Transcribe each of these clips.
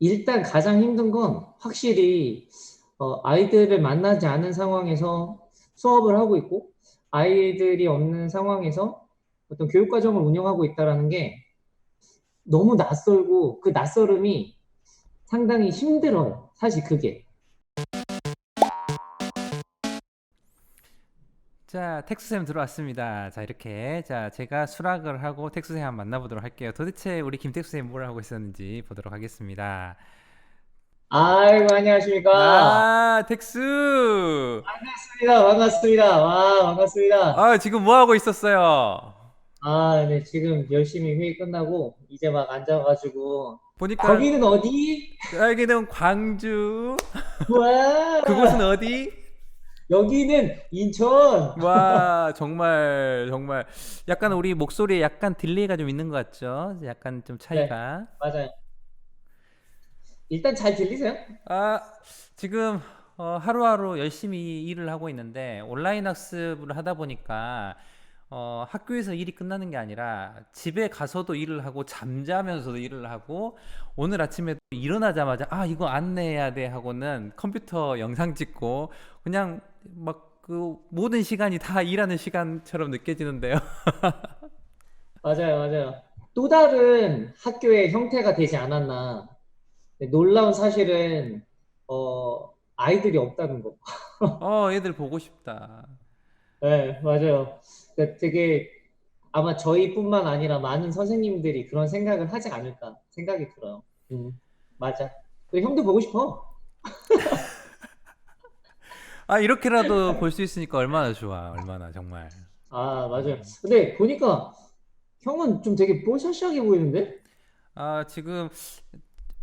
일단 가장 힘든 건 확실히 어, 아이들을 만나지 않은 상황에서 수업을 하고 있고 아이들이 없는 상황에서 어떤 교육 과정을 운영하고 있다라는 게 너무 낯설고 그 낯설음이 상당히 힘들어요. 사실 그게. 자, 텍스쌤 들어왔습니다. 자, 이렇게. 자, 제가 수락을 하고 텍스쌤 한번 만나보도록 할게요. 도대체 우리 김텍스쌤 뭘 하고 있었는지 보도록 하겠습니다. 아이고, 안녕하십니까. 아, 텍스! 반갑습니다. 반갑습니다. 와, 반갑습니다. 아, 지금 뭐 하고 있었어요? 아, 네, 지금 열심히 회의 끝나고 이제 막 앉아가지고 보니까 거기는 어디? 여기는 광주. 와, 그곳은 어디? 여기는 인천. 와, 정말, 정말. 약간 우리 목소리에 약간 딜레이가 좀 있는 것 같죠? 약간 좀 차이가. 맞아요. 일단 잘 들리세요? 아, 지금 어, 하루하루 열심히 일을 하고 있는데 온라인 학습을 하다 보니까 어, 학교에서 일이 끝나는 게 아니라 집에 가서도 일을 하고 잠자면서도 일을 하고 오늘 아침에 일어나자마자 아, 이거 안내해야 돼 하고는 컴퓨터 영상 찍고 그냥 막 그 모든 시간이 다 일하는 시간처럼 느껴지는데요. 맞아요, 맞아요. 또 다른 학교의 형태가 되지 않았나. 네, 놀라운 사실은 어, 아이들이 없다는 거. 어, 애들 보고 싶다. 네, 맞아요. 그러니까 되게 아마 저희뿐만 아니라 많은 선생님들이 그런 생각을 하지 않을까 생각이 들어요. 음, 맞아. 그리고 형도 보고 싶어. 아, 이렇게라도 볼 수 있으니까 얼마나 좋아. 얼마나 정말. 아, 맞아요. 근데 보니까 형은 좀 되게 뽀샤시하게 보이는데? 아, 지금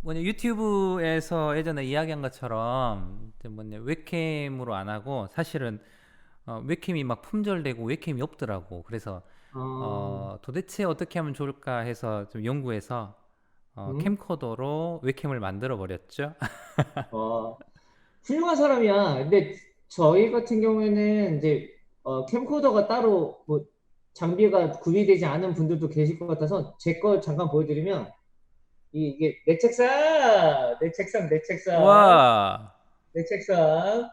뭐냐 유튜브에서 예전에 이야기한 것처럼 뭐냐 웹캠으로 안 하고 사실은 어, 웹캠이 막 품절되고 웹캠이 없더라고. 그래서 어, 어, 도대체 어떻게 하면 좋을까 해서 좀 연구해서 어, 음? 캠코더로 웹캠을 만들어 버렸죠. 어, 훌륭한 사람이야. 근데 저희 같은 경우에는 이제 어, 캠코더가 따로 뭐 장비가 구비되지 않은 분들도 계실 것 같아서 제 거 잠깐 보여드리면 이- 이게 내 책상, 내 책상, 내 책상, 와, 내 책상.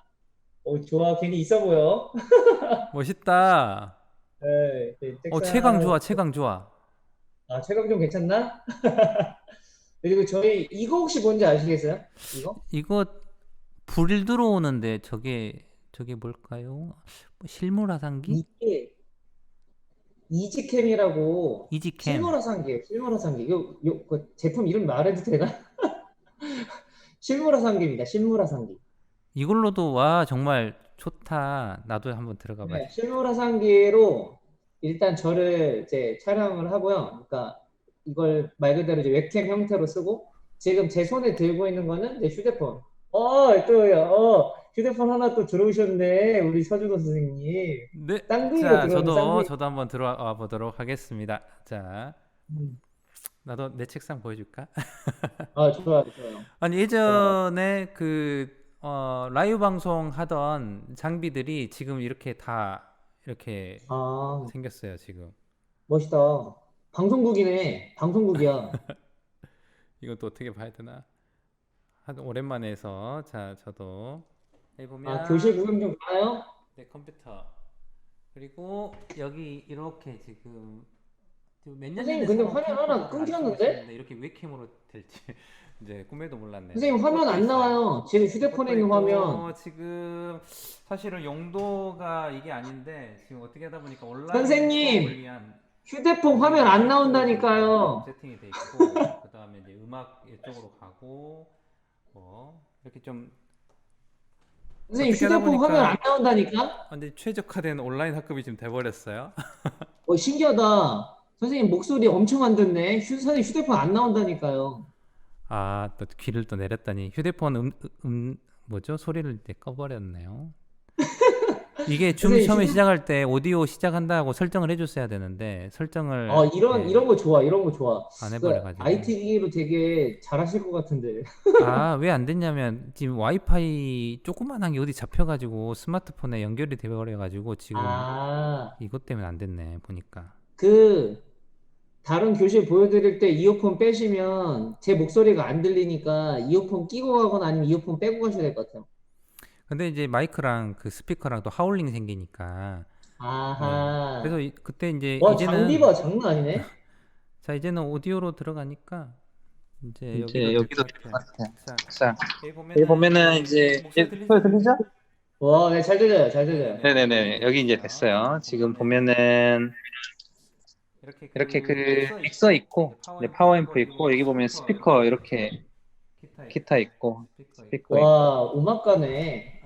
어, 좋아. 괜히 있어 보여. 멋있다. 네, 네, 어, 책상. 채광 좋아, 채광 좋아. 아, 체감 좀 괜찮나? 그리고 저희 이거 혹시 뭔지 아시겠어요? 이거? 이거 불 들어오는데 저게 저게 뭘까요? 뭐 실물 화상기? 이게 이지캠이라고 이지캠. 실물 화상기예요. 실물 화상기. 요, 요, 그 제품 이름 말해도 되나? 실물 화상기입니다. 실물 화상기. 이걸로도 와 정말 좋다. 나도 한번 들어가 봐야 네, 실물 화상기로 일단 저를 이제 촬영을 하고요. 그러니까 이걸 말 그대로 이제 웹캠 형태로 쓰고 지금 제 손에 들고 있는 거는 이제 휴대폰. 어, 또요. 어, 휴대폰 하나 또 들어오셨네. 우리 서준호 선생님. 네. 자, 저도 쌍둥이. 저도 한번 들어와 보도록 하겠습니다. 자, 음. 나도 내 책상 보여줄까? 아, 좋아요, 좋아요. 아니 예전에 그 어, 라이브 방송 하던 장비들이 지금 이렇게 다 이렇게 아, 생겼어요. 지금 멋있다. 방송국이네. 방송국이야. 이건 또 어떻게 봐야 되나? 한 오랜만에 해서 자, 저도 해보면 아, 교실 구경 좀 가요? 내 컴퓨터 그리고 여기 이렇게 지금 몇년 선생님, 근데 화면 하나 끊겼는데? 이렇게 웹캠으로 될지 이제 꿈에도 몰랐네. 선생님, 화면 안 나와요. 지금 휴대폰에 있는 화면. 지금 사실은 용도가 이게 아닌데 지금 어떻게 하다 보니까 온라인 선생님! 수업을 위한 휴대폰 화면 안 나온다니까요. 세팅이 돼 있고 그다음에 이제 음악 이쪽으로 가고 뭐 이렇게 좀 선생님, 휴대폰 보니까- 화면 안 나온다니까? 완전 최적화된 온라인 학급이 지금 돼버렸어요. 어, 신기하다. 선생님, 목소리 엄청 안 듣네. 휴, 선생님, 휴대폰 안 나온다니까요. 아, 또 귀를 또 내렸다니 휴대폰 음, 음 뭐죠? 소리를 이제 꺼버렸네요. 이게 줌 처음에 휴대- 시작할 때 오디오 시작한다고 설정을 해줬어야 되는데 설정을 어, 이런, 네, 이런 거 좋아. 이런 거 좋아. 안그 해버려가지고 IT 기기로 되게 잘하실 것 같은데. 아, 왜 안 됐냐면 지금 와이파이 조그만한 게 어디 잡혀가지고 스마트폰에 연결이 돼버려가지고 지금 아, 이것 때문에 안 됐네 보니까 그, 다른 교실 보여드릴 때 이어폰 빼시면 제 목소리가 안 들리니까 이어폰 끼고 가거나 아니면 이어폰 빼고 가셔야 될 것 같아요. 근데 이제 마이크랑 그 스피커랑 또 하울링 생기니까. 아하. 그래서 이- 그때 이제 와, 이제는 장비 봐, 장난 아니네. 자 이제는 오디오로 들어가니까 이제 이제 여기도 여기도 될될것것 같아요. 자, 자, 여기 여기 보면은 이제 목소리 예, 소리 들리죠? 와, 네, 잘 들려요, 잘 들려요. 네네네. 여기 이제 됐어요. 지금 보면은 이렇게 이렇게 그 믹서 있고, 네, 파워앰프 있고, 여기 보면 스피커 이렇게 기타 있고, 스피커 있고. 와, 음악가네.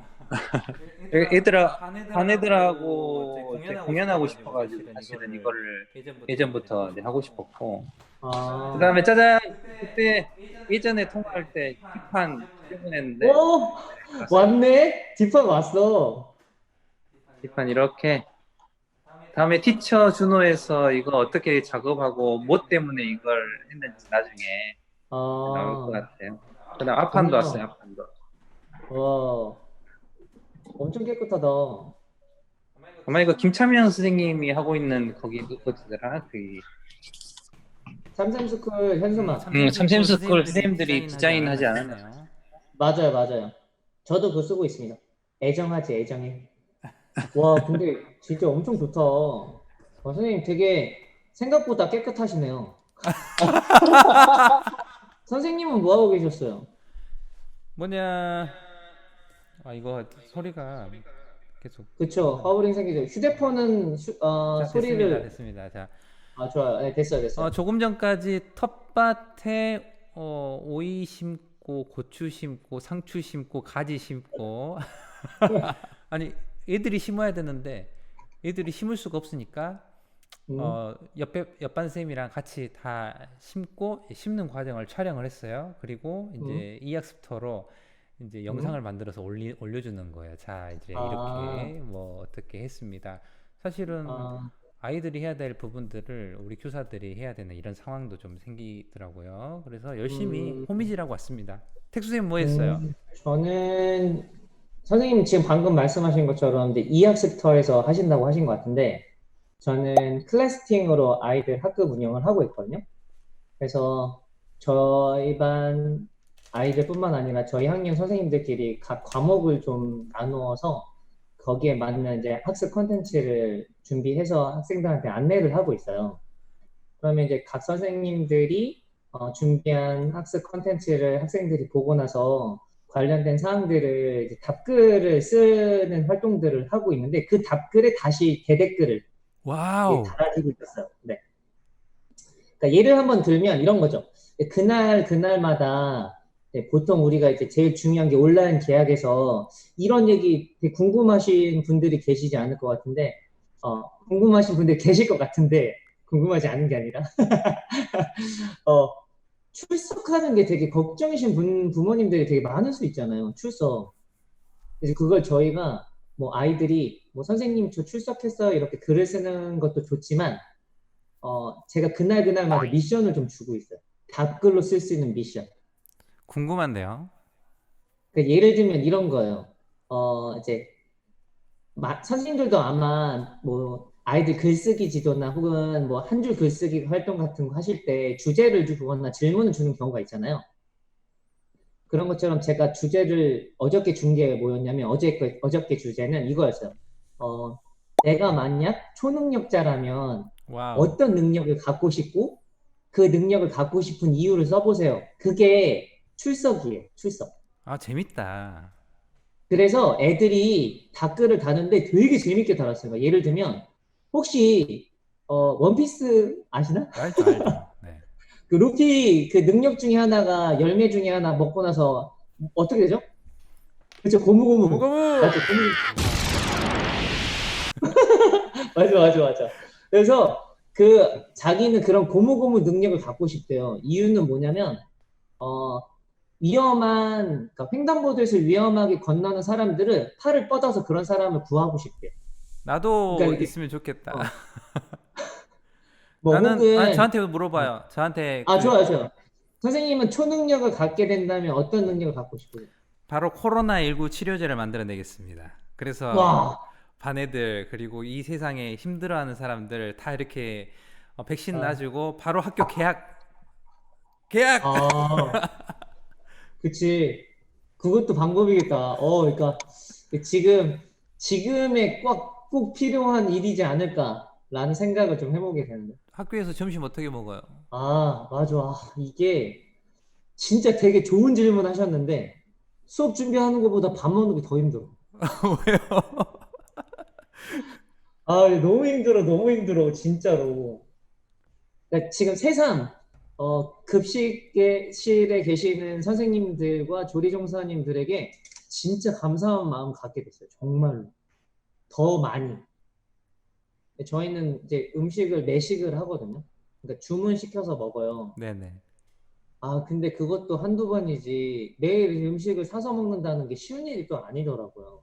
얘들아, 반 애들하고 이제 공연하고 싶어가지고 사실은 이거를 예전부터 이제 하고 싶었고, 아. 그다음에 짜잔 그때 예전에 통화할 때 뒷판 주문했는데 오, 왔네? 뒷판 왔어. 뒷판 이렇게 다음에 티처 준호에서 이거 어떻게 작업하고 뭐 때문에 이걸 했는지 나중에 나올 것 아, 같아요. 그다음 앞판도. 왔어요. 앞판도. 와, 엄청 깨끗하다. 아마 이거 김찬명 선생님이 하고 있는 거기 그거더라. 그 삼삼스쿨 현수막. 음, 참샘스쿨 선생님들이 디자인하지 않았나요? 맞아요, 맞아요. 저도 그거 쓰고 있습니다. 애정하지, 애정해. 와, 근데 진짜 엄청 좋다. 와, 선생님 되게 생각보다 깨끗하시네요. 선생님은 뭐 하고 계셨어요? 뭐냐 아 이거 소리가 계속 그쵸, 허브링 생기죠. 휴대폰은 수- 어, 자, 소리를 됐습니다 됐습니다 자 아 좋아요. 네, 됐어요, 됐어요. 어, 조금 전까지 텃밭에 어, 오이 심고 고추 심고 상추 심고 가지 심고 아니 애들이 심어야 되는데 애들이 심을 수가 없으니까 음. 어, 옆에 옆반 쌤이랑 같이 다 심고 심는 과정을 촬영을 했어요. 그리고 음. 이제 이학습터로 이제 영상을 만들어서 올리, 올려주는 거예요. 자 이제 아. 이렇게 뭐 어떻게 했습니다. 사실은 아, 아이들이 해야 될 부분들을 우리 교사들이 해야 되는 이런 상황도 좀 생기더라고요. 그래서 열심히 음. 호미질하고 왔습니다. 택수 쌤뭐 했어요? 음, 저는 선생님 지금 방금 말씀하신 것처럼 이제 이학습터에서 하신다고 하신 것 같은데 저는 클래스팅으로 아이들 학급 운영을 하고 있거든요. 그래서 저희 반 아이들뿐만 아니라 저희 학년 선생님들끼리 각 과목을 좀 나누어서 거기에 맞는 이제 학습 콘텐츠를 준비해서 학생들한테 안내를 하고 있어요. 그러면 이제 각 선생님들이 어, 준비한 학습 콘텐츠를 학생들이 보고 나서 관련된 사항들을 답글을 쓰는 활동들을 하고 있는데 그 답글에 다시 대댓글을 와우. 예, 달아주고 있었어요. 네. 그러니까 예를 한번 들면 이런 거죠. 그날 그날마다 예, 보통 우리가 이제 제일 중요한 게 온라인 계약에서 이런 얘기 궁금하신 분들이 계시지 않을 것 같은데 어, 궁금하신 분들 계실 것 같은데 궁금하지 않은 게 아니라 어, 출석하는 게 되게 걱정이신 분 부모님들이 되게 많을 수 있잖아요. 출석. 그래서 그걸 저희가 뭐 아이들이 뭐 선생님 저 출석했어요 이렇게 글을 쓰는 것도 좋지만 어 제가 그날 그날마다 미션을 좀 주고 있어요. 답글로 쓸 수 있는 미션. 궁금한데요. 그러니까 예를 들면 이런 거예요. 어 이제 마- 선생님들도 아마 뭐 아이들 글쓰기 지도나 혹은 뭐 한 줄 글쓰기 활동 같은 거 하실 때 주제를 주거나 질문을 주는 경우가 있잖아요. 그런 것처럼 제가 주제를 어저께 준 게 뭐였냐면 어제 거- 어저께 주제는 이거였어요. 어, 내가 만약 초능력자라면 와우. 어떤 능력을 갖고 싶고 그 능력을 갖고 싶은 이유를 써보세요. 그게 출석이에요. 출석. 아 재밌다. 그래서 애들이 댓글을 다는데 되게 재밌게 달았어요. 예를 들면 혹시 어, 원피스 아시나? 알죠 알죠. 네. 그 루피 그 능력 중에 하나가 열매 중에 하나 먹고 나서 어떻게 되죠? 그렇죠 고무고무 고무고무. 맞죠 고무 맞아 맞아 맞아 그래서 그 자기는 그런 고무고무 능력을 갖고 싶대요 이유는 뭐냐면 어 위험한 그러니까 횡단보도에서 위험하게 건너는 사람들을 팔을 뻗어서 그런 사람을 구하고 싶대요 나도 그러니까 이게- 있으면 좋겠다. 어. 뭐 나는 혹은 아, 저한테 물어봐요. 저한테 아 그 좋아요 좋아요 선생님은 초능력을 갖게 된다면 어떤 능력을 갖고 싶어요? 바로 코로나 19 치료제를 만들어내겠습니다. 그래서 와 반 애들 그리고 이 세상에 힘들어하는 사람들 다 이렇게 어, 백신 아. 놔주고 바로 학교 개학. 개학. 아, 그치. 그것도 방법이겠다. 어, 그러니까 지금 지금에 꽉 꼭 필요한 일이지 않을까라는 생각을 좀 해보게 되는데. 학교에서 점심 어떻게 먹어요? 아, 맞아. 아, 이게 진짜 되게 좋은 질문 하셨는데 수업 준비하는 것보다 밥 먹는 게 더 힘들어. 왜요? 아, 너무 힘들어, 너무 힘들어, 진짜로. 그러니까 지금 새삼, 어, 급식실에 계시는 선생님들과 조리종사님들에게 진짜 감사한 마음 갖게 됐어요. 정말로. 더 많이. 저희는 이제 음식을 매식을 하거든요. 그러니까 주문시켜서 먹어요. 네네. 아, 근데 그것도 한두 번이지. 매일 음식을 사서 먹는다는 게 쉬운 일이 또 아니더라고요.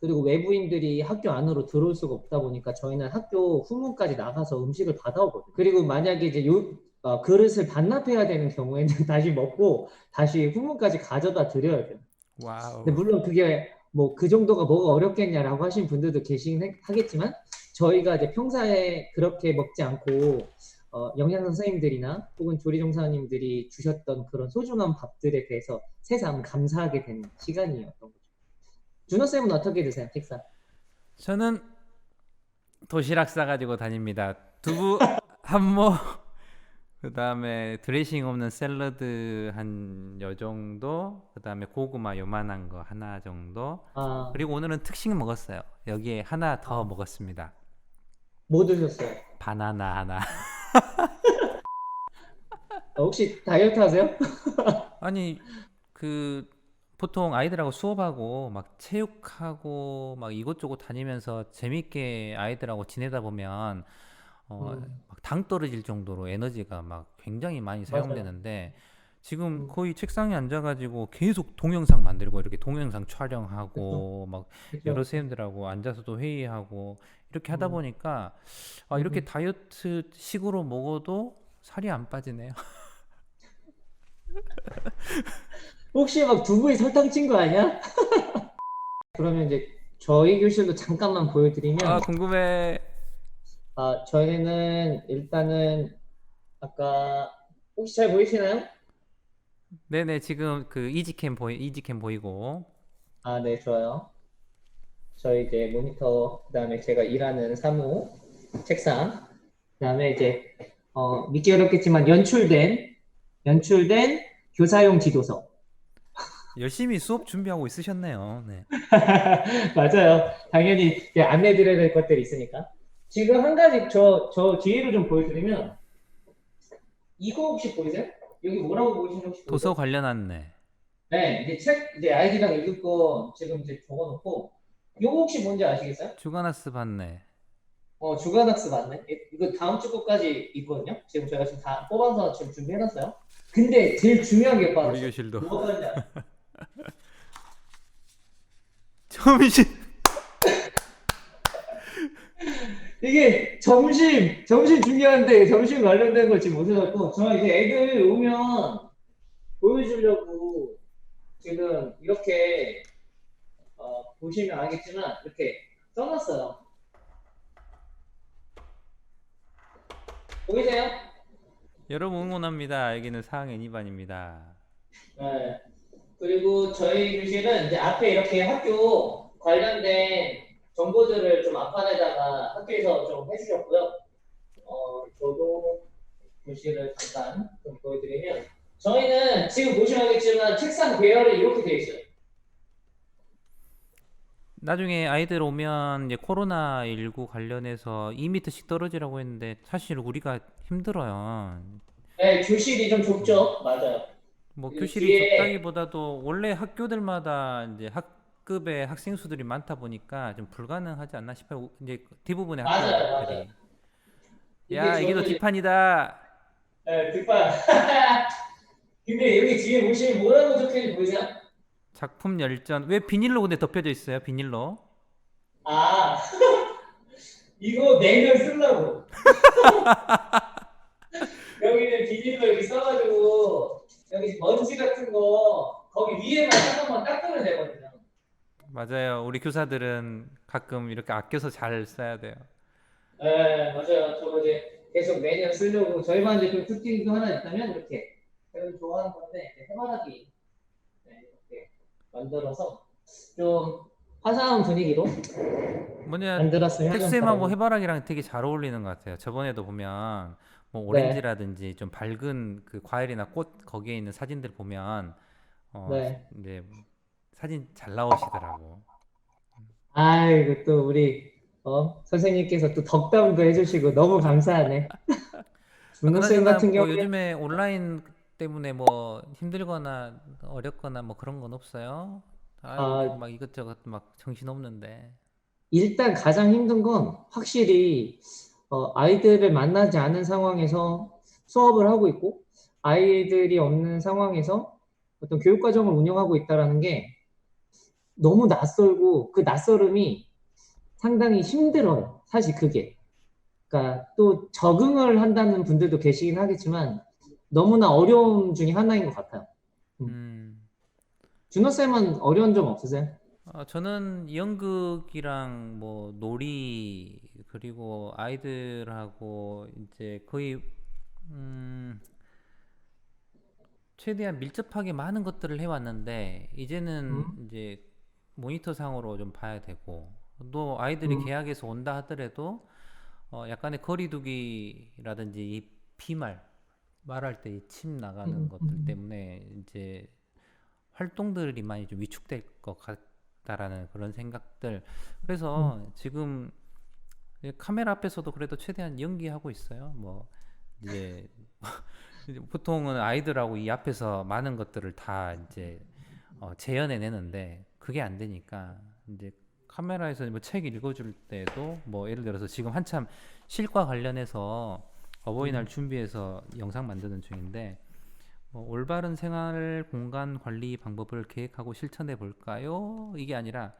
그리고 외부인들이 학교 안으로 들어올 수가 없다 보니까 저희는 학교 후문까지 나가서 음식을 받아오거든요. 그리고 만약에 이제 요, 어, 그릇을 반납해야 되는 경우에는 다시 먹고 다시 후문까지 가져다 드려야 돼요. 와우. 근데 물론 그게 뭐 그 정도가 뭐가 어렵겠냐라고 하신 분들도 계시긴 해- 하겠지만 저희가 이제 평소에 그렇게 먹지 않고 어, 영양 선생님들이나 혹은 조리 종사님들이 주셨던 그런 소중한 밥들에 대해서 새삼 감사하게 되는 시간이었던 거죠. 준호 쌤은 어떻게 드세요, 식사? 저는 도시락 싸가지고 다닙니다. 두부 한모 그다음에 드레싱 없는 샐러드 한요 정도 그다음에 고구마 요만한 거 하나 정도 아, 그리고 오늘은 특식 먹었어요. 여기에 하나 더 먹었습니다. 뭐 드셨어요? 바나나 하나. 어, 혹시 다이어트 하세요? 아니 그 보통 아이들하고 수업하고 막 체육하고 막 이것저것 다니면서 재밌게 아이들하고 지내다 보면 어, 음. 막당 떨어질 정도로 에너지가 막 굉장히 많이 맞아요. 사용되는데 지금 음. 거의 책상에 앉아가지고 계속 동영상 만들고 이렇게 동영상 촬영하고 막 그죠? 여러 선생님들하고 앉아서도 회의하고 이렇게 하다 음. 보니까 아, 이렇게 음. 다이어트 식으로 먹어도 살이 안 빠지네요. 혹시 막 두부에 설탕 친 거 아니야? 그러면 이제 저희 교실도 잠깐만 보여드리면 아 궁금해. 아, 저희는 일단은 아까 혹시 잘 보이시나요? 네네 지금 그 이지캠 보이 이지캠 보이고 아, 네, 좋아요. 저희 이제 모니터, 그다음에 제가 일하는 사무, 책상, 그다음에 이제 어, 믿기 어렵겠지만 연출된 연출된 교사용 지도서. 열심히 수업 준비하고 있으셨네요. 네. 맞아요. 당연히 이제 안내 드려야 될 것들이 있으니까. 지금 한 가지 저, 저 뒤로 좀 보여드리면 이거 혹시 보이세요? 여기 뭐라고 보이시는지 혹시 보이세요? 도서 관련 안내. 네, 이제 책, 이제 아이디랑 읽을 거 지금 이제 적어놓고, 요거 혹시 뭔지 아시겠어요? 주간학습 안내. 어, 주간학습 맞네? 이거 다음 주 거까지 있거든요? 지금 저희가 지금 다 뽑아서 지금 준비해놨어요. 근데 제일 중요한 게 우리 빠졌어요. 교실도 뭐가? 점심. 이 게 점심, 점심 중요한데 점심 관련된 걸 지금 못 해갖고, 저 이제 애들 오면 보여주려고 지금 이렇게, 어, 보시면 알겠지만, 이렇게 써놨어요. 보이세요? 여러분 응원합니다. 여기는 4학년 2반입니다. 네. 그리고 저희 교실은 이제 앞에 이렇게 학교 관련된 정보들을 좀 앞판에다가 학교에서 좀 해주셨고요. 어, 저도 교실을 잠깐 좀 보여드리면 저희는 지금 보시면 알겠지만 책상 배열이 이렇게 되어 있어요. 나중에 아이들 오면 이제 코로나 19 관련해서 2m씩 떨어지라고 했는데 사실 우리가 힘들어요. 네, 교실이 좀 좁죠? 맞아요. 뭐그 교실이 뒤에- 좁다기보다도 원래 학교들마다 이제 학 급의 학생 수들이 많다 보니까 좀 불가능하지 않나 싶어요. 이제 대부분의 맞아요, 학교들이. 맞아요. 야, 이게 더 저희- 뒷판이다. 네, 뒷판. 근데 여기 뒤에 보시면 뭐라고 적혀있는지 보이세요? 작품 열전. 왜 비닐로 근데 덮여져 있어요? 비닐로. 아, 이거 내년 쓰려고. 여기는 비닐로 이렇게 써가지고, 여기 먼지 같은 거, 거기 위에만 한 번만 닦으면 되거든요. 맞아요. 우리 교사들은 가끔 이렇게 아껴서 잘 써야 돼요. 네, 맞아요. 저거 이제 계속 매년 쓰려고 저희 반 대표 특징도 하나 있다면 이렇게 제가 좋아하는 건데 이렇게 해바라기 네, 이렇게 만들어서 좀 화사한 분위기로 뭐냐 만들었으면 하는 텍스엠하고 바람이- 해바라기랑 되게 잘 어울리는 것 같아요. 저번에도 보면 뭐 네. 오렌지라든지 좀 밝은 그 과일이나 꽃 거기에 있는 사진들 보면 어 네. 이제 사진 잘 나오시더라고. 아이고 또 우리 어, 선생님께서 또 덕담도 해주시고 너무 감사하네. 준호 쌤 그나저나 같은 뭐 경우에 요즘에 온라인 때문에 뭐 힘들거나 어렵거나 뭐 그런 건 없어요? 아이고 아. 막 이것저것 막 정신 없는데. 일단 가장 힘든 건 확실히 어, 아이들을 만나지 않은 상황에서 수업을 하고 있고 아이들이 없는 상황에서 어떤 교육 과정을 운영하고 있다라는 게 너무 낯설고 그 낯설음이 상당히 힘들어요. 사실 그게. 그러니까 또 적응을 한다는 분들도 계시긴 하겠지만 너무나 어려움 중에 하나인 것 같아요. 음. 준호 쌤은 어려운 점 없으세요? 어, 저는 연극이랑 뭐 놀이 그리고 아이들하고 이제 거의 음, 최대한 밀접하게 많은 것들을 해왔는데 이제는 음. 이제 모니터 상으로 좀 봐야 되고 또 아이들이 음. 계약에서 온다 하더라도 어, 약간의 거리두기라든지 이 피말 말할 때 이 침 나가는 음, 것들 음. 때문에 이제 활동들이 많이 좀 위축될 것 같다라는 그런 생각들. 그래서 음. 지금 카메라 앞에서도 그래도 최대한 연기하고 있어요. 뭐 이제 이제 보통은 아이들하고 이 앞에서 많은 것들을 다 이제 어, 재현해 내는데 그게 안 되니까 이제 카메라에서 뭐 책 읽어줄 때도 뭐 예를 들어서 지금 한참 실과 관련해서 어버이날 준비해서 영상 만드는 중인데 뭐 올바른 생활 공간 관리 방법을 계획하고 실천해 볼까요? 이게 아니라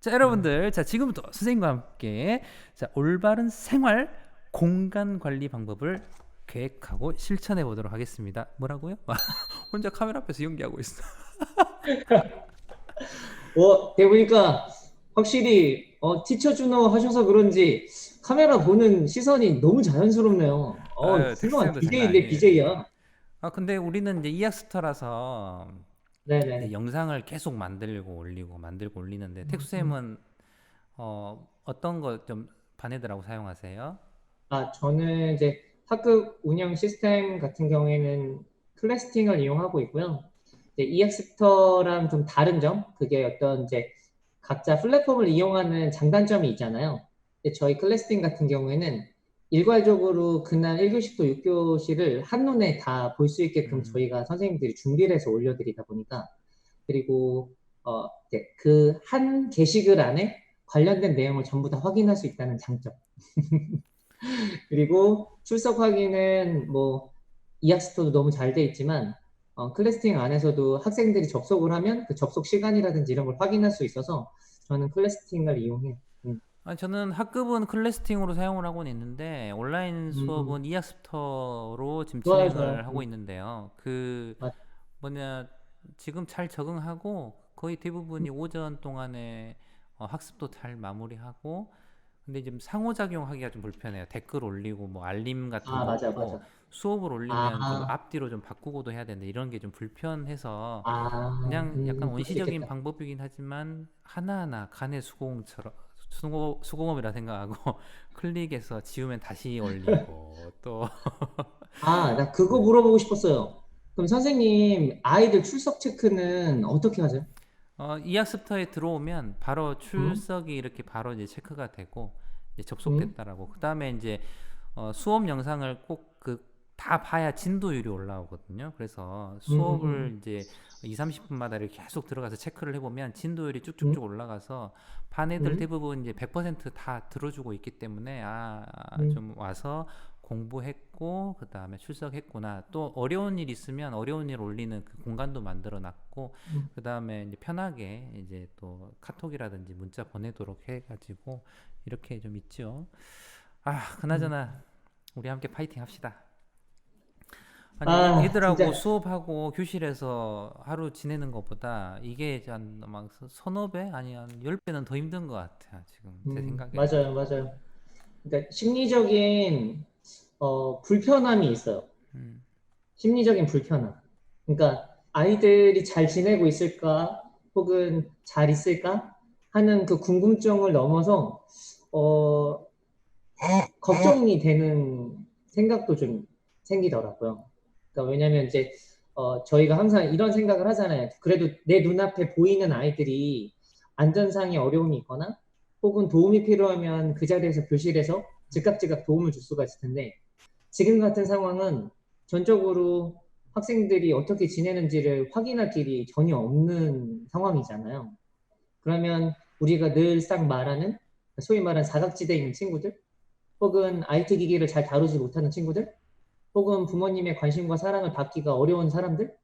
자 여러분들 자 지금부터 선생님과 함께 자 올바른 생활 공간 관리 방법을 계획하고 실천해 보도록 하겠습니다. 뭐라고요? 혼자 카메라 앞에서 연기하고 있어. 어, 대보니까 확실히 어, 티처 준호 하셔서 그런지 카메라 보는 시선이 너무 자연스럽네요. 어, 아유, 훌륭한 텍스트도 장난 BJ인데 아니에요. BJ야. 아 근데 우리는 이제 이학스터라서 네네. 영상을 계속 만들고 올리고 만들고 올리는데 음, 텍수쌤은 어 어떤 거좀 반애들하고 사용하세요? 아, 저는 이제 학급 운영 시스템 같은 경우에는 클래스팅을 이용하고 있고요. 이제 eX스터랑 좀 다른 점, 그게 어떤 이제 각자 플랫폼을 이용하는 장단점이 있잖아요. 근데 저희 클래스팅 같은 경우에는 일괄적으로 그날 1교시부터 6교시를 한눈에 다 볼 수 있게끔 음. 저희가 선생님들이 준비를 해서 올려드리다 보니까 그리고 어, 그한 게시글 안에 관련된 내용을 전부 다 확인할 수 있다는 장점. 그리고 출석 확인은 뭐 이학스토도 너무 잘 돼 있지만 어, 클래스팅 안에서도 학생들이 접속을 하면 그 접속 시간이라든지 이런 걸 확인할 수 있어서 저는 클래스팅을 이용해요. 아 저는 학급은 클래스팅으로 사용을 하고는 있는데 온라인 수업은 이학스터로 지금 음. 좋아요, 진행을 좋아요. 하고 음. 있는데요. 그 맞- 뭐냐 지금 잘 적응하고 거의 대부분이 음. 오전 동안에 어, 학습도 잘 마무리하고 근데 지금 상호작용하기가 좀 불편해요. 댓글 올리고 뭐 알림 같은 아, 거 맞아, 맞아. 수업을 올리면 아. 좀 앞뒤로 좀 바꾸고도 해야 되는데 이런 게 좀 불편해서 아, 그냥 음, 약간 그럴 수 원시적인 있겠다. 방법이긴 하지만 하나하나 간의 수공처럼 수공, 수공업이라 생각하고 클릭해서 지우면 다시 올리고 또 아, 나 그거 물어보고 싶었어요. 그럼 선생님, 아이들 출석 체크는 어떻게 하세요? 어, 이 학습터에 들어오면 바로 출석이 이렇게 바로 이제 체크가 되고 접속됐다라고 그 다음에 이제 어, 수업 영상을 꼭 그 다 봐야 진도율이 올라오거든요. 그래서 수업을 음. 이제 2, 30분마다 이렇게 계속 들어가서 체크를 해 보면 진도율이 쭉쭉쭉 올라가서 반 애들 음. 대부분 이제 100%다 들어주고 있기 때문에 아, 음. 좀 와서 공부했고 그 다음에 출석했구나. 또 어려운 일 있으면 어려운 일 올리는 그 공간도 만들어 놨고 음. 그 다음에 이제 편하게 이제 또 카톡이라든지 문자 보내도록 해가지고 이렇게 좀 있죠. 아, 그나저나 우리 함께 파이팅 합시다. 아니, 아, 애들하고 진짜. 수업하고 교실에서 하루 지내는 것보다 이게 한막 서너 배 아니 한 열 배는 더 힘든 것 같아요 지금 제 음, 생각에. 맞아요, 맞아요. 그러니까 심리적인 어, 불편함이 있어요. 음. 심리적인 불편함. 그러니까 아이들이 잘 지내고 있을까, 혹은 잘 있을까 하는 그 궁금증을 넘어서 어, 걱정이 되는 생각도 좀 생기더라고요. 그러니까 왜냐면 이제 어, 저희가 항상 이런 생각을 하잖아요. 그래도 내 눈앞에 보이는 아이들이 안전상의 어려움이 있거나 혹은 도움이 필요하면 그 자리에서 교실에서 즉각즉각 도움을 줄 수가 있을 텐데 지금 같은 상황은 전적으로 학생들이 어떻게 지내는지를 확인할 길이 전혀 없는 상황이잖아요. 그러면 우리가 늘상 말하는 소위 말하는 사각지대에 있는 친구들 혹은 IT 기기를 잘 다루지 못하는 친구들 혹은 부모님의 관심과 사랑을 받기가 어려운 사람들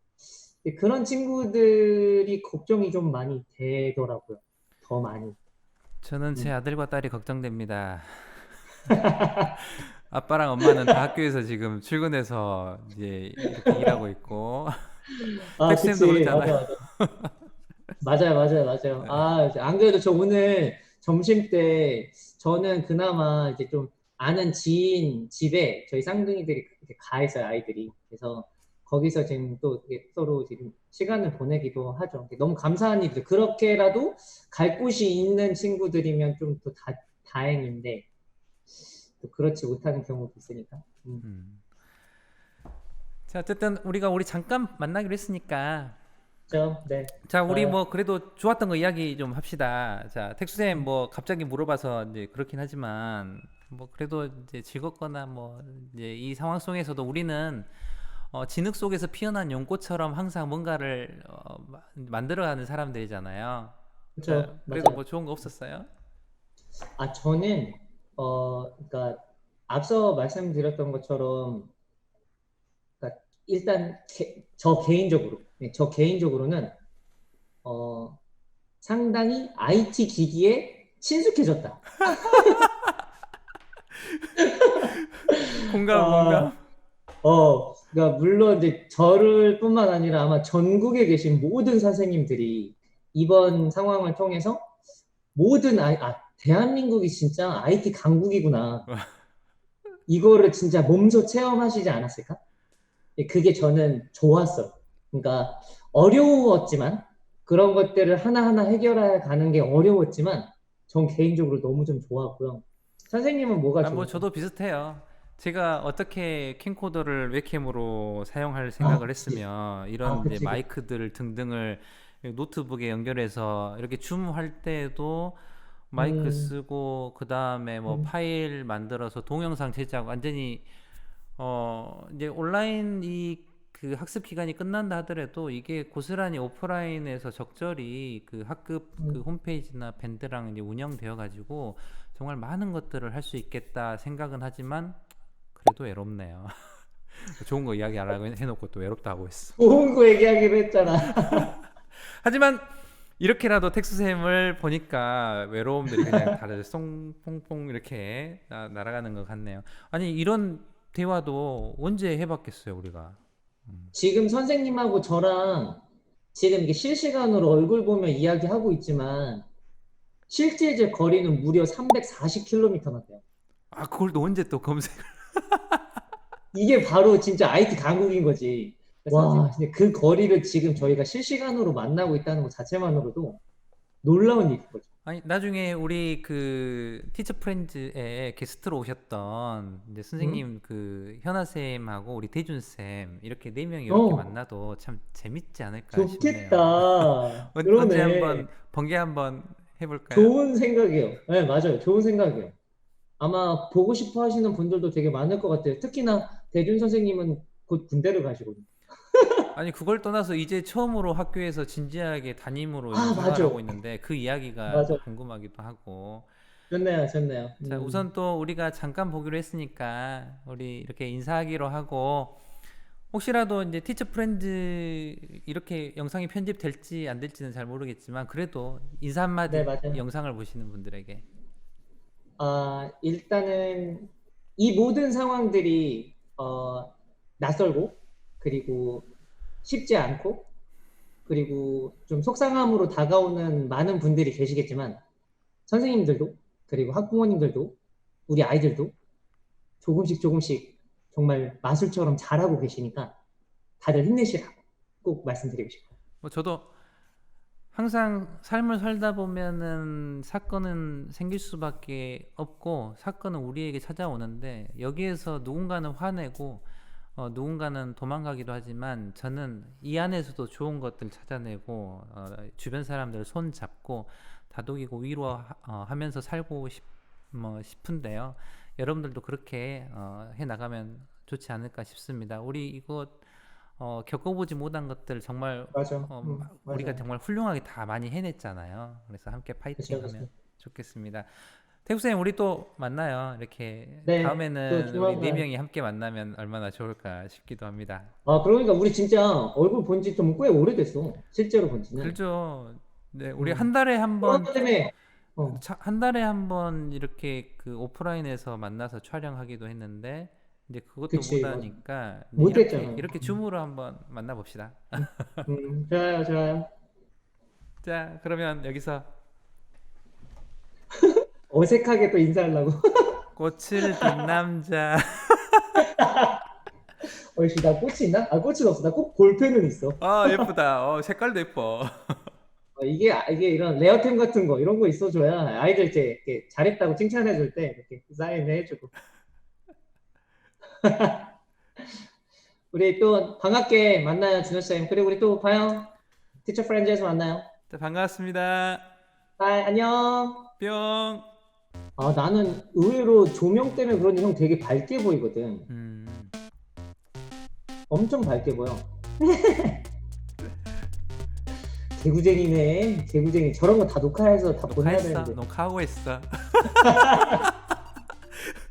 그런 친구들이 걱정이 좀 많이 되더라고요. 더 많이. 저는 제 음. 아들과 딸이 걱정됩니다. 아빠랑 엄마는 다 학교에서 지금 출근해서 이제 이렇게 일하고 있고 아, 백쌤도 그치. 그러잖아요. 맞아, 맞아. 맞아요, 맞아요, 맞아요. 네. 아, 안 그래도 저 오늘 점심 때 저는 그나마 이제 좀 아는 지인 집에 저희 쌍둥이들이 이렇게 가 있어요, 아이들이. 그래서 거기서 지금 또 이렇게 서로 지금 시간을 보내기도 하죠. 너무 감사한 일들. 그렇게라도 갈 곳이 있는 친구들이면 좀또 다, 다행인데, 또 그렇지 못하는 경우도 있으니까. 음. 음. 자, 어쨌든 우리가 우리 잠깐 만나기로 했으니까 그렇죠? 네. 자, 우리 좋아요. 뭐 그래도 좋았던 거 이야기 좀 합시다. 자, 택수쌤 뭐 갑자기 물어봐서 이제 그렇긴 하지만 뭐 그래도 이제 즐겁거나 뭐 이제 이 상황 속에서도 우리는 어, 진흙 속에서 피어난 연꽃처럼 항상 뭔가를 어, 마- 만들어가는 사람들이잖아요. 그렇죠. 자, 그래도 맞아요. 뭐 좋은 거 없었어요? 아, 저는, 어, 그러니까, 앞서 말씀드렸던 것처럼, 그러니까 일단, 개- 저 개인적으로, 네, 저 개인적으로는, 어, 상당히 IT 기기에 친숙해졌다. 공감, 아, 공감. 어, 그러니까 물론 이제 저를 뿐만 아니라 아마 전국에 계신 모든 선생님들이 이번 상황을 통해서 모든 아이, 아, 대한민국이 진짜 IT 강국이구나. 이거를 진짜 몸소 체험하시지 않았을까? 예, 그게 저는 좋았어요. 그러니까 어려웠지만 그런 것들을 하나하나 해결해 가는 게 어려웠지만 전 개인적으로 너무 좀 좋았고요. 선생님은 뭐가 아, 뭐? 저도 비슷해요. 제가 어떻게 캠코더를 웹캠으로 사용할 생각을 아. 했으면 이런 아, 이제. 마이크들 등등을 노트북에 연결해서 이렇게 줌할 때도 마이크 음, 쓰고 그 다음에 뭐 음, 파일 만들어서 동영상 제작 완전히 어 이제 온라인 이 그 학습 기간이 끝난다 하더라도 이게 고스란히 오프라인에서 적절히 그 학급 그 음. 홈페이지나 밴드랑 이제 운영되어 가지고 정말 많은 것들을 할 수 있겠다 생각은 하지만 그래도 외롭네요. 좋은 거 이야기 안 하고 해놓고 또 외롭다 하고 있어. 좋은 거 얘기하기로 했잖아. 하지만 이렇게라도 텍스쌤을 보니까 외로움들이 그냥 다들 송퐁퐁 이렇게 나, 날아가는 것 같네요. 아니 이런 대화도 언제 해봤겠어요 우리가? 음. 지금 선생님하고 저랑 지금 이게 실시간으로 얼굴 보며 이야기하고 있지만 실제 거리는 무려 340km나 돼요. 아 그걸 또 언제 또 검색을? 이게 바로 진짜 IT 강국인 거지. 와, 근데 그 거리를 지금 저희가 실시간으로 만나고 있다는 것 자체만으로도 놀라운 일인 거죠. 아니 나중에 우리 그 티처 프렌즈에 게스트로 오셨던 이제 선생님 그 현아 쌤하고 우리 대준 쌤 이렇게 네 명이 이렇게 어, 만나도 참 재밌지 않을까 싶네요. 좋겠다. 언- 언제 그러네. 한번 번개 한번 해볼까요? 좋은 생각이에요. 네, 맞아요. 좋은 생각이에요. 아마 보고 싶어 하시는 분들도 되게 많을 것 같아요. 특히나 대준 선생님은 곧 군대를 가시거든요. 아니 그걸 떠나서 이제 처음으로 학교에서 진지하게 담임으로 아, 생활하고 맞아. 있는데 그 이야기가 맞아. 궁금하기도 하고 좋네요, 좋네요. 자 음, 우선 또 우리가 잠깐 보기로 했으니까 우리 이렇게 인사하기로 하고 혹시라도 이제 티처 프렌즈 이렇게 영상이 편집될지 안 될지는 잘 모르겠지만 그래도 인사 네, 한마디 맞아요. 영상을 보시는 분들에게 아, 일단은 이 모든 상황들이 어, 낯설고 그리고 쉽지 않고 그리고 좀 속상함으로 다가오는 많은 분들이 계시겠지만 선생님들도 그리고 학부모님들도 우리 아이들도 조금씩 조금씩 정말 마술처럼 잘하고 계시니까 다들 힘내시라고 꼭 말씀드리고 싶어요. 뭐 저도 항상 삶을 살다 보면은 사건은 생길 수밖에 없고 사건은 우리에게 찾아오는데 여기에서 누군가는 화내고 어, 누군가는 도망가기도 하지만 저는 이 안에서도 좋은 것들 찾아내고 어, 주변 사람들 손 잡고 다독이고 위로하면서 살고 싶, 뭐 싶은데요. 여러분들도 그렇게 어, 해 나가면 좋지 않을까 싶습니다. 우리 이거 어, 겪어보지 못한 것들 정말 맞아. 어, 음, 우리가. 정말 훌륭하게 다 많이 해냈잖아요. 그래서 함께 파이팅하면. 좋겠습니다. 태국 쌤 우리 또 만나요. 이렇게 네, 또 다음에는 우리 네 조만간. 명이 함께 만나면 얼마나 좋을까 싶기도 합니다. 아, 그러니까 우리 진짜 얼굴 본 지 좀 꽤 오래됐어. 실제로 본 지는. 그렇죠. 네, 우리 음. 한 달에 한 번, 코로나 때문에 어, 차- 한 달에 한 번 이렇게 그 오프라인에서 만나서 촬영하기도 했는데 이제 그것도 그치, 못 맞아. 하니까 못 이렇게 했잖아. 이렇게 줌으로 한번 만나 봅시다. 음, 좋아요, 좋아요. 자, 그러면 여기서 어색하게 또 인사하려고. 꽃을 핀 남자. 어이씨, 나 꽃이 있나? 아, 꽃은 없어. 나 꽃 볼펜은 있어. 아 예쁘다. 어, 색깔도 예뻐. 어, 이게, 이게 이런 레어템 같은 거, 이런 거 있어줘야 아이들 이제 이렇게 잘했다고 칭찬해줄 때 이렇게 사인해주고. 우리 또 반갑게 만나요, 준호 쌤. 그리고 우리 또 봐요. 티처 프렌즈에서 만나요. 자, 반갑습니다. 바이, 안녕. 뿅. 아, 나는 의외로 조명 때문에 그런지 형 되게 밝게 보이거든. 음. 엄청 밝게 보여. 개구쟁이네. 개구쟁이. 저런 거 다 녹화해서 다 보내야 녹화했어. 되는데. 녹화하고 있어.